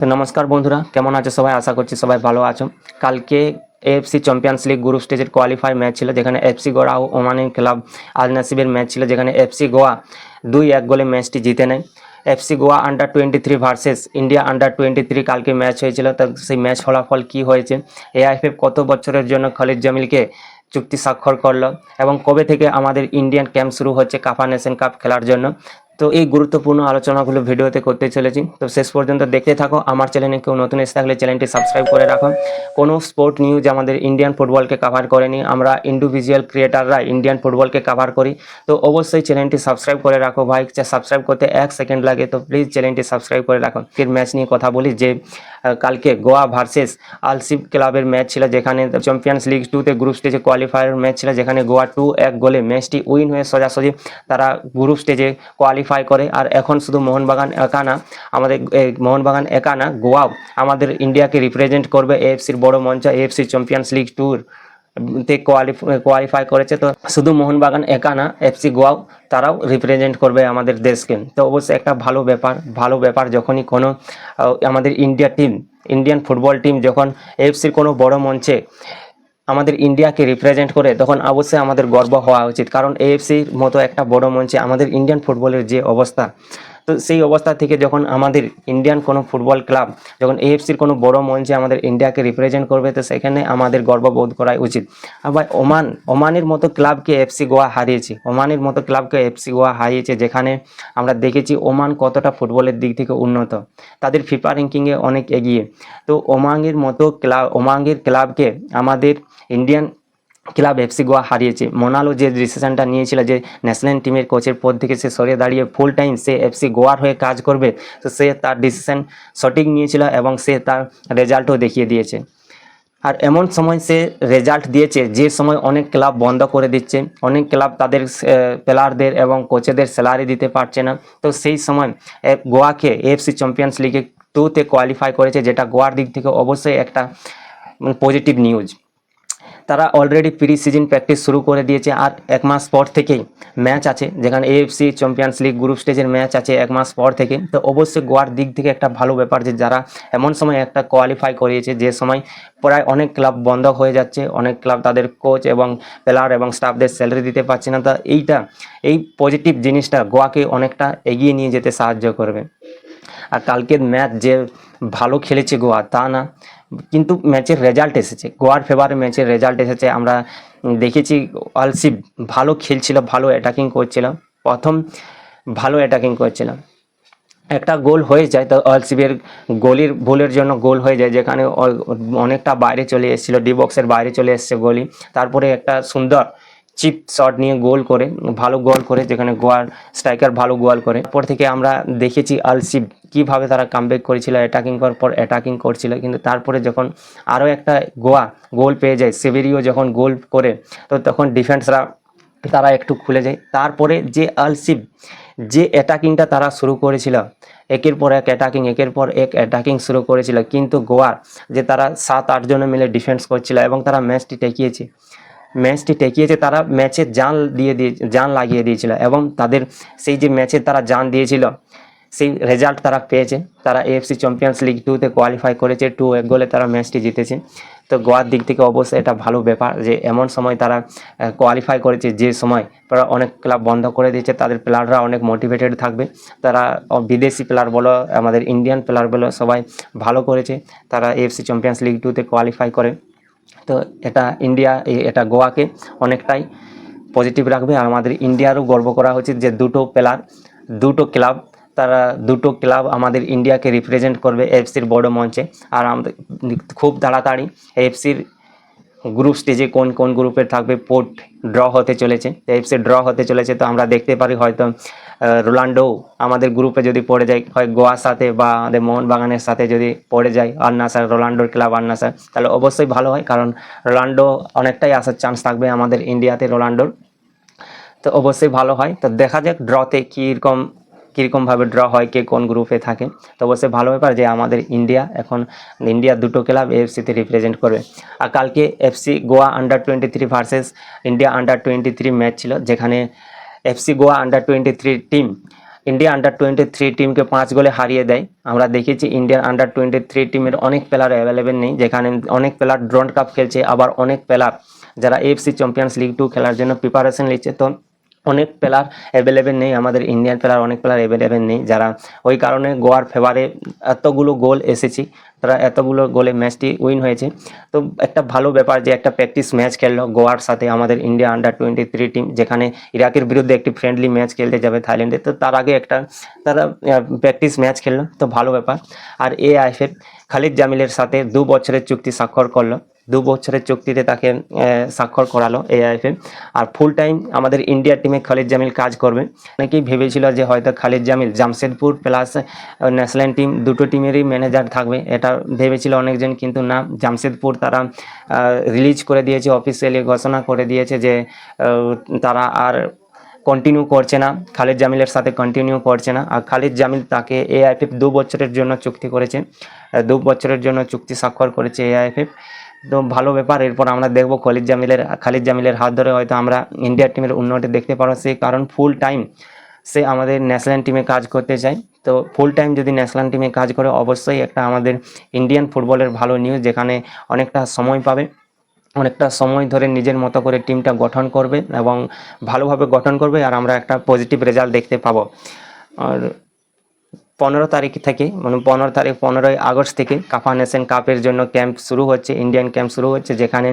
তো নমস্কার বন্ধুরা, কেমন আছো সবাই? আশা করছি সবাই ভালো আছো। কালকে এএফসি চ্যাম্পিয়ন্স লিগ গ্রুপ স্টেজের কোয়ালিফাই ম্যাচ ছিল, যেখানে এফসি গোয়া ও ওমানি ক্লাব আল নাসিবের ম্যাচ ছিল, যেখানে এফসি গোয়া দুই এক গোলে ম্যাচটি জিতে নেয়। FC Goa under twenty three versus India under twenty three কালকে ম্যাচ হয়েছিল, তো সেই ম্যাচ ফলাফল কী হয়েছে? এআইএফএফ কত বছরের জন্য খালিদ জামিলকে চুক্তি স্বাক্ষর করল? এবং কবে থেকে আমাদের ইন্ডিয়ান ক্যাম্প শুরু হচ্ছে কাফা নেশন কাপ খেলার জন্য? তো এই গুরুত্বপূর্ণ আলোচনাগুলো ভিডিওতে করতে চলেছি। তো শেষ পর্যন্ত দেখতে থাকো, আমার চ্যানেলে কেউ নতুন এসে থাকলে চ্যানেলটি সাবস্ক্রাইব করে রাখো। কোনো স্পোর্ট নিউজ আমাদের ইন্ডিয়ান ফুটবলকে কভার করেনি। আমরা ইন্ডিভিজুয়াল ক্রিয়েটাররা ইন্ডিয়ান ফুটবলকে কভার করি। তো অবশ্যই চ্যানেলটি সাবস্ক্রাইব করে রাখো ভাই। সাবস্ক্রাইব করতে এক সেকেন্ড লাগে, তো প্লিজ চ্যানেলটি সাবস্ক্রাইব করে রাখো। এর ম্যাচ নিয়ে কথা বলি, যে কালকে গোয়া ভার্সেস আলসিপ ক্লাবের ম্যাচ ছিল, যেখানে চ্যাম্পিয়ন্স লিগ টুতে গ্রুপ স্টেজে কোয়ালিফায়ার ম্যাচ ছিল, যেখানে গোয়া টু এক গোলে ম্যাচটি উইন হয়ে সোজাসুজি তারা গ্রুপ স্টেজে কোয়ালিফাই করে। আর এখন শুধু মোহনবাগান একা না, আমাদের মোহনবাগান একা না, গোয়াও আমাদের ইন্ডিয়াকে রিপ্রেজেন্ট করবে এএফসির বড় মঞ্চ এএফসি চ্যাম্পিয়ন্স লিগ ট্যুর তে কোয়ালিফাই করেছে। তো শুধু মোহনবাগান একা না এফসি গোয়াও তারাও রিপ্রেজেন্ট করবে আমাদের দেশকে। তো অবশ্যই একটা ভালো ব্যাপার ভালো ব্যাপার যখনই কোনো আমাদের India team Indian football team যখন এফসির কোনো বড় মঞ্চে আমাদের ইন্ডিয়াকে রিপ্রেজেন্ট করে, তখন অবশ্যই আমাদের গর্ব হওয়া উচিত। কারণ এএফসির মতো একটা বড় মঞ্চে আমাদের ইন্ডিয়ান ফুটবলের যে অবস্থা, তো সেই অবস্থা থেকে যখন আমাদের ইন্ডিয়ান কোনো ফুটবল ক্লাব যখন এএফসির কোনো বড় মঞ্চে আমাদের ইন্ডিয়াকে রিপ্রেজেন্ট করবে, তো সেখানে আমাদের গর্ববোধ করা উচিত। আবার ওমান, ওমানের মতো ক্লাবকে এফসি গোয়া হারিয়েছে। ওমানের মতো ক্লাবকে এফসি গোয়া হারিয়েছে, যেখানে আমরা দেখেছি ওমান কতটা ফুটবলের দিক থেকে উন্নত। তাদের ফিফা র্যাঙ্কিংয়ে অনেক এগিয়ে। তো ওমাঙ্গের মতো ক্লাব ওমাঙ্গের ক্লাবকে আমাদের ইন্ডিয়ান ক্লাব এফসি গোয়া হারিয়েছে। মোনালো যে ডিসিশনটা নিয়েছিল যে ন্যাশনাল টিমের কোচের পদ থেকে সে সরে দাঁড়িয়ে ফুল টাইম সে এফসি গোয়ার হয়ে কাজ করবে, তো সে তার ডিসিশন সঠিক নিয়েছিল এবং সে তার রেজাল্টও দেখিয়ে দিয়েছে। আর এমন সময় সে রেজাল্ট দিয়েছে, যে সময় অনেক ক্লাব বন্ধ করে দিচ্ছে, অনেক ক্লাব তাদের প্লেয়ারদের এবং কোচেদের স্যালারি দিতে পারছে না, তো সেই সময় গোয়াকে এফসি চ্যাম্পিয়ন্স লিগে টুতে কোয়ালিফাই করেছে, যেটা গোয়ার দিক থেকে অবশ্যই একটা পজিটিভ নিউজ তারা অলরেডি প্রি সিজন প্র্যাকটিস শুরু করে দিয়েছে আর এক মাস পর থেকেই ম্যাচ আছে, যেখানে এএফসি চ্যাম্পিয়ন্স লিগ গ্রুপ স্টেজের ম্যাচ আছে এক মাস পর থেকে। তো অবশ্যই গোয়ার দিক থেকে একটা ভালো ব্যাপার যে যারা এমন সময় একটা কোয়ালিফাই করিয়েছে, যে সময় প্রায় অনেক ক্লাব বন্ধ হয়ে যাচ্ছে, অনেক ক্লাব তাদের কোচ এবং প্লেয়ার এবং স্টাফদের স্যালারি দিতে পারছে না। তা এইটা, এই পজিটিভ জিনিসটা গোয়াকে অনেকটা এগিয়ে নিয়ে যেতে সাহায্য করবে। আর কালকের ম্যাচ যে ভালো খেলেছে গোয়া, তা না। কিন্তু ম্যাচের রেজাল্ট এসেছে। গোয়ার ফেভারে ম্যাচের রেজাল্ট এসেছে। আমরা দেখেছি অলসিপ ভালো খেলছিল, ভালো অ্যাটাকিং করছিল। প্রথম ভালো অ্যাটাকিং করছিল। একটা গোল হয়ে যায় তো অলসিবের গোলির ভুলের জন্য গোল হয়ে যায়, যেখানে অনেকটা বাইরে চলে এসেছিল ডি বক্সের বাইরে চলে এসছে গোলি তারপরে একটা সুন্দর চিপ শট নিয়ে গোল করে, ভালো গোল করে, যেখানে গোয়ার স্ট্রাইকার ভালো গোল করে। পর থেকে আমরা দেখেছি আলসিব কীভাবে তারা কামব্যাক করেছিল অ্যাটাকিং করার পর অ্যাটাকিং করছিল। কিন্তু তারপরে যখন আরও একটা গোয়া গোল পেয়ে যায়, সেভেরিও যখন গোল করে, তো তখন ডিফেন্সরা তারা একটু খুলে যায়। তারপরে যে আলসিব, যে অ্যাটাকিংটা তারা শুরু করেছিল, একের পর এক অ্যাটাকিং একের পর এক অ্যাটাকিং শুরু করেছিল। কিন্তু গোয়ার যে তারা সাত আট জন মিলে ডিফেন্স করছিল এবং তারা ম্যাচটি টেকিয়েছে ম্যাচটি টেকিয়েছে তারা ম্যাচে জান দিয়ে দিয়ে, জান লাগিয়ে দিয়েছিল এবং তাদের সেই যে ম্যাচে তারা জান দিয়েছিল, সেই রেজাল্ট তারা পেয়েছে। তারা এএফসি চ্যাম্পিয়ন্স লিগ টুতে কোয়ালিফাই করেছে টু এক গোলে তারা ম্যাচটি জিতেছে। তো গোয়ার দিক থেকে অবশ্যই এটা ভালো ব্যাপার যে এমন সময় তারা কোয়ালিফাই করেছে যে সময় তারা অনেক ক্লাব বন্ধ করে দিয়েছে, তাদের প্লেয়াররা অনেক মোটিভেটেড থাকবে। তারা বিদেশি প্লেয়ার বলো, আমাদের ইন্ডিয়ান প্লেয়ার বলো, সবাই ভালো করেছে। তারা এএফসি চ্যাম্পিয়ন্স লিগ টুতে কোয়ালিফাই করে। তো এটা ইন্ডিয়া এটা গোয়াকে অনেকটাই পজিটিভ রাখবে। আর আমাদের ইন্ডিয়ারও গর্ব করা উচিত যে দুটো প্লেয়ার দুটো ক্লাব তারা দুটো ক্লাব আমাদের ইন্ডিয়াকে রিপ্রেজেন্ট করবে এফসির বড় মঞ্চে। আর আমাদের খুব তাড়াতাড়ি এফসির গ্রুপ স্টেজে কোন কোন গ্রুপের থাকবে পোর্ট ড্র হতে চলেছে। এফসি ড্র হতে চলেছে তো আমরা দেখতে পারি হয়তো রোনাল্ডো আমাদের গ্রুপে যদি পড়ে যায়, হয় গোয়ার সাথে বা আমাদের মোহনবাগানের সাথে যদি পড়ে যায় আর নাসার রোনাল্ডোর ক্লাব নাসার তাহলে অবশ্যই ভালো হয়। কারণ রোনাল্ডো অনেকটাই আসার চান্স থাকবে আমাদের ইন্ডিয়াতে রোনাল্ডোর। তো অবশ্যই ভালো হয়। তো দেখা যাক ড্রতে কীরকম কীরকমভাবে ড্র হয়, কে কোন গ্রুপে থাকে। তো অবশ্যই ভালো ব্যাপার যে আমাদের ইন্ডিয়া এখন ইন্ডিয়ার দুটো ক্লাব এফসিতে রিপ্রেজেন্ট করবে। আর কালকে FC Goa under twenty three versus India under twenty three match ছিল, যেখানে FC Goa under twenty three team India under twenty three টিমকে পাঁচ গোলে হারিয়ে দেয়। আমরা দেখেছি ইন্ডিয়ার আন্ডার টোয়েন্টি থ্রি টিমের অনেক প্লেয়ার অ্যাভেলেবেল নেই, যেখানে অনেক প্লেয়ার ড্রন কাপ খেলছে, আবার অনেক প্লেয়ার যারা এফসি চ্যাম্পিয়ন্স লিগ টু খেলার জন্য প্রিপারেশন নিচ্ছে। তো অনেক প্লেয়ার অ্যাভেলেবেল নেই, আমাদের ইন্ডিয়ান প্লেয়ার অনেক প্লেয়ার অ্যাভেলেবেল নেই, যারা ওই কারণে গোয়ার ফেভারে এতগুলো গোল এসেছি, তারা এতগুলো গোলে ম্যাচটি উইন হয়েছে। তো একটা ভালো ব্যাপার যে একটা প্র্যাকটিস ম্যাচ খেললো গোয়ার সাথে আমাদের India under twenty three team যেখানে ইরাকের বিরুদ্ধে একটি ফ্রেন্ডলি ম্যাচ খেলতে যাবে থাইল্যান্ডে, তো তার আগে একটা তারা প্র্যাকটিস ম্যাচ খেললো, তো ভালো ব্যাপার। আর এ আইএফএফ খালিদ জামিলের সাথে দু বছরের চুক্তি স্বাক্ষর করল। দু বছরের চুক্তিতে তাকে স্বাক্ষর করালো এআইএফএ। আর ফুল টাইম আমাদের ইন্ডিয়া টিমে খালিদ জামিল কাজ করবে। অনেকেই ভেবেছিল যে হয়তো Khalid Jamil Jamshedpur plus national team দুটো টিমেরই ম্যানেজার থাকবে। এটা ভেবেছিল অনেকজন, কিন্তু না। জামশেদপুর তারা রিলিজ করে দিয়েছে অফিসিয়ালি ঘোষণা করে দিয়েছে যে তারা আর কন্টিনিউ করছে না। খালিদ জামিলের সাথে কন্টিনিউ করছে না। আর খালিদ জামিল তাকে এআইএফএফ দু বছরের জন্য চুক্তি করেছে। দু বছরের জন্য চুক্তি স্বাক্ষর করেছে এআইএফএফ তো ভালো ব্যাপার। এরপর আমরা দেখব খালিদ জামিলের খালিদ জামিলের হাত ধরে হয়তো আমরা ইন্ডিয়া টিমের উন্নতি দেখতে পারো সেই কারণ ফুল টাইম সে আমাদের ন্যাশনাল টিমে কাজ করতে চায়। তো ফুল টাইম যদি ন্যাশনাল টিমে কাজ করে, অবশ্যই একটা আমাদের ইন্ডিয়ান ফুটবলের ভালো নিউজ যেখানে অনেকটা সময় পাবে। অনেকটা সময় ধরে নিজের মতো করে টিমটা গঠন করবে এবং ভালোভাবে গঠন করবে আর আমরা একটা পজিটিভ রেজাল্ট দেখতে পাবো। আর পনেরো তারিখ থেকে মানে পনেরো তারিখ, পনেরোই আগস্ট থেকে কাফা নেশন কাপের জন্য ক্যাম্প শুরু হচ্ছে, ইন্ডিয়ান ক্যাম্প শুরু হচ্ছে, যেখানে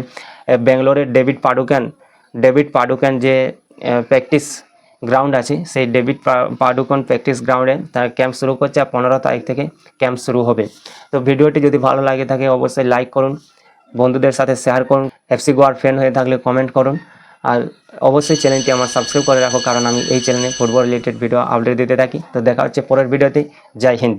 ব্যাঙ্গালোরের ডেভিড পাডুকান ডেভিড পাডুকান যে প্র্যাকটিস গ্রাউন্ড আছে, সেই ডেভিড পাডুকন প্র্যাকটিস গ্রাউন্ডে তার ক্যাম্প শুরু করছে আর পনেরো তারিখ থেকে ক্যাম্প শুরু হবে। তো ভিডিওটি যদি ভালো লাগে থাকে, অবশ্যই লাইক করুন, বন্ধুদের সাথে শেয়ার করুন, এফসি গোয়ার ফ্যান হয়ে থাকলে কমেন্ট করুন। আর অবশ্যই চ্যানেলটি আমার সাবস্ক্রাইব করে রাখো, কারণ আমি এই চ্যানেলে ফুটবল রিলেটেড ভিডিও আপডেট দিতে থাকি। তো দেখা হচ্ছে পরের ভিডিওতে জয় হিন্দ।